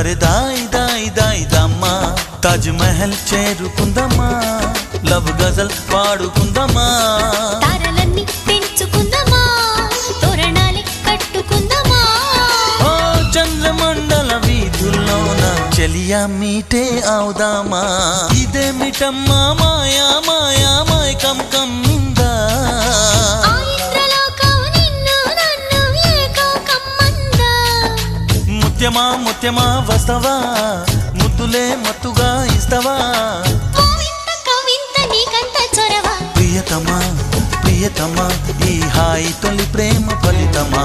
అరే దాయి దాయి దమ్మా. తాజ్ మహల్ చేరుకుందమ్మా లవ్ గజల్ పాడుకుందమ్మా తారలన్నీ పెంచుకుందామా. తోరణాలే కట్టుకుందామా. ఓ చంద్రమండల వీధుల్లోన చెలియా మీటే అవుదామా ఇదే మిటమ్మా మాయా మాయా మాయ ముత్యమా ముత్యమా వస్తవా? ముద్దులే మత్తుగా ఇస్తవా? ప్రియతమా ప్రియతమా ఈ హాయి తొలి ప్రేమ ఫలితమా?